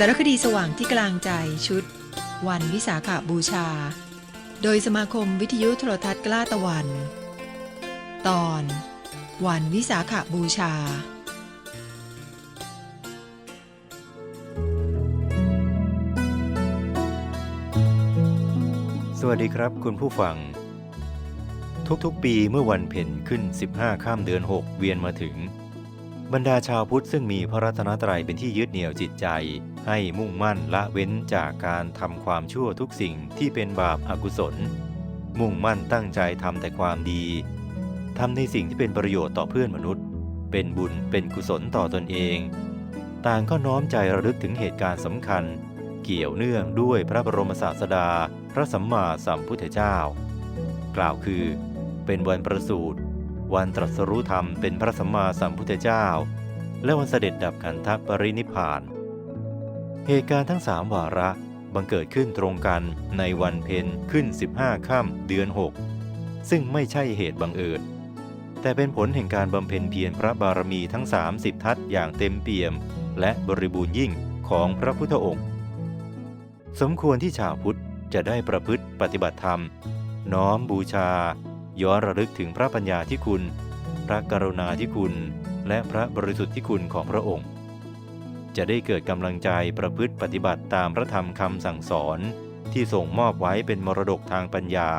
สารคดีสว่างที่กลางใจชุด วันวิสาขาบูชา โดยสมาคมวิทยุโทรทัศน์กล้าตะวัน ตอน วันวิสาขาบูชา สวัสดีครับคุณผู้ฟัง ทุกๆปีเมื่อวันเพ็ญขึ้น 15 ข้ามเดือน 6 เวียนมาถึงบรรดาชาวพุทธซึ่งมีพระรัตนตรัยเป็นที่ยึดเหนี่ยวจิตใจ ให้มุ่งมั่นละเว้นจากการทำความชั่วทุกสิ่งที่เป็นบาปอากุศล มุ่งมั่นตั้งใจทำแต่ความดีทำในสิ่งที่เป็นประโยชน์ต่อเพื่อนมนุษย์ เป็นบุญเป็นกุศลต่อตนเอง ต่างก็น้อมใจระลึกถึงเหตุการณ์สำคัญ เกี่ยวเนื่องด้วยพระบรมศาสดา พระสัมมาสัมพุทธเจ้า กล่าวคือ เป็นวันประสูติวันตรัสรู้ธรรมเป็นพระสัมมาสัมพุทธเจ้า และวันเสด็จดับขันธปรินิพพาน เหตุการณ์ทั้งสามวาระบังเกิดขึ้นตรงกันในวันเพ็ญขึ้น 15ค่ำเดือน 6 ซึ่งไม่ใช่เหตุบังเอิญแต่เป็นผลแห่งการบำเพ็ญเพียรพระบารมีทั้ง 30 ทัศอย่างเต็มเปี่ยม และบริบูรณ์ยิ่งของพระพุทธองค์ สมควรที่ชาวพุทธจะได้ประพฤติปฏิบัติธรรม น้อมบูชา ย้อนระลึกถึงพระปัญญาที่คุณ พระกรุณาที่คุณ และพระบริสุทธิ์ที่คุณของพระองค์ จะได้เกิดกำลังใจประพฤติปฏิบัติตามพระธรรมคำสั่งสอน ที่ส่งมอบไว้เป็นมรดกทางปัญญา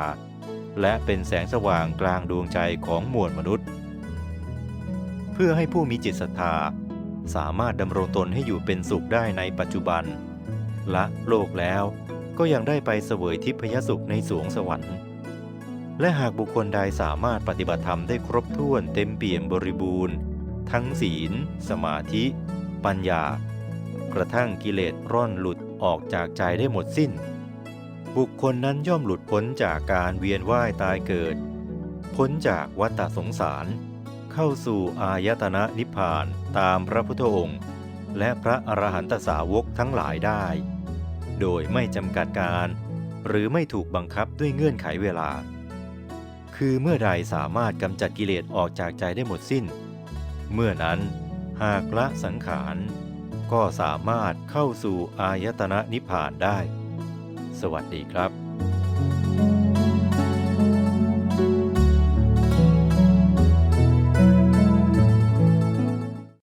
และเป็นแสงสว่างกลางดวงใจของมวลมนุษย์ เพื่อให้ผู้มีจิตศรัทธาสามารถดำรงตนให้อยู่เป็นสุขได้ในปัจจุบัน ละโลกแล้วก็ยังได้ไปเสวยทิพยสุขในสวงสวรรค์ และหากบุคคลใดสามารถปฏิบัติธรรมได้ครบถ้วนเต็มเปี่ยมบริบูรณ์ ทั้งศีล สมาธิ ปัญญา กระทั่งกิเลสร่อนหลุดออกจากใจได้หมดสิ้น บุคคลนั้นย่อมหลุดพ้นจากการเวียนว่ายตายเกิด พ้นจากวัฏสงสาร เข้าสู่อายตนะนิพพานตามพระพุทธองค์ และพระอรหันตสาวกทั้งหลายได้ โดยไม่จำกัดการ หรือไม่ถูกบังคับด้วยเงื่อนไขเวลา คือเมื่อใดสามารถกำจัดกิเลสออกจากใจได้หมดสิ้น เมื่อนั้นหากละสังขาร ก็สามารถเข้าสู่อายตนะนิพพานได้ สวัสดีครับ